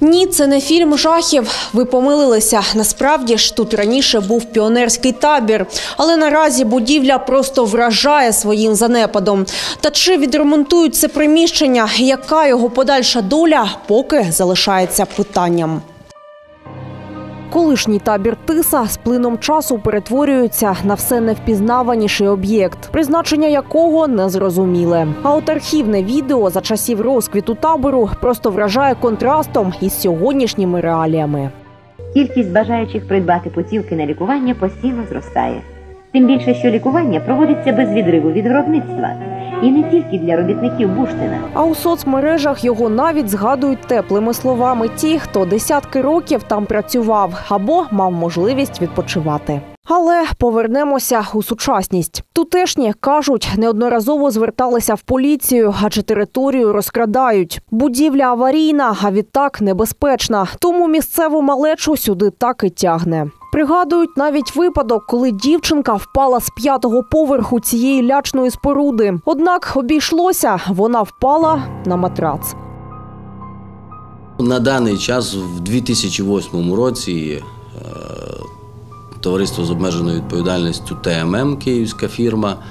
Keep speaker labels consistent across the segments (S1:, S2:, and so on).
S1: Ні, це не фільм жахів. Ви помилилися. Насправді ж тут раніше був піонерський табір, але наразі будівля просто вражає своїм занепадом. Та чи відремонтують це приміщення? Яка його подальша доля, поки залишається питанням. Колишній табір Тиса з плином часу перетворюється на все невпізнаваніший об'єкт, призначення якого незрозуміле. А от архівне відео за часів розквіту табору просто вражає контрастом із сьогоднішніми реаліями.
S2: Кількість бажаючих придбати путівки на лікування постійно зростає. Тим більше, що лікування проводиться без відриву від виробництва. І не тільки для робітників Буштина.
S1: А у соцмережах його навіть згадують теплими словами ті, хто десятки років там працював або мав можливість відпочивати. Але повернемося у сучасність. Тутешні кажуть, неодноразово зверталися в поліцію, адже територію розкрадають. Будівля аварійна, а відтак небезпечна. Тому місцеву малечу сюди так і тягне. Пригадують навіть випадок, коли дівчинка впала з п'ятого поверху цієї лячної споруди. Однак обійшлося, вона впала на матрац.
S3: На даний час, в 2008 році, е, товариство з обмеженою відповідальністю ТММ, київська фірма, е,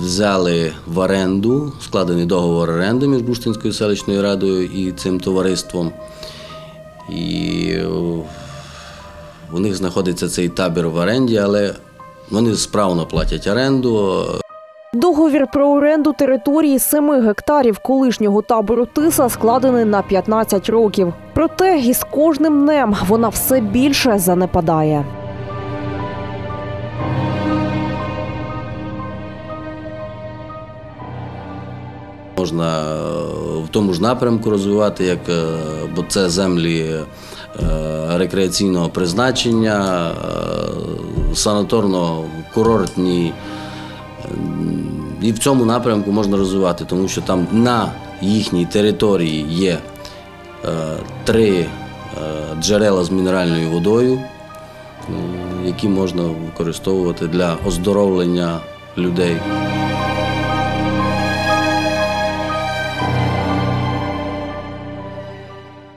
S3: взяли в оренду, складений договор оренди між Буштинською селищною радою і цим товариством. І е, у них знаходиться цей табір в оренді, але вони справно платять оренду.
S1: Договір про оренду території 7 гектарів колишнього табору Тиса складений на 15 років. Проте із кожним днем вона все більше занепадає.
S3: Можна е, в тому ж напрямку розвивати, як, е, бо це землі е, рекреаційного призначення, санаторно-курортні. І в цьому напрямку можна розвивати, тому що там на їхній території є три джерела з мінеральною водою, які можна використовувати для оздоровлення людей.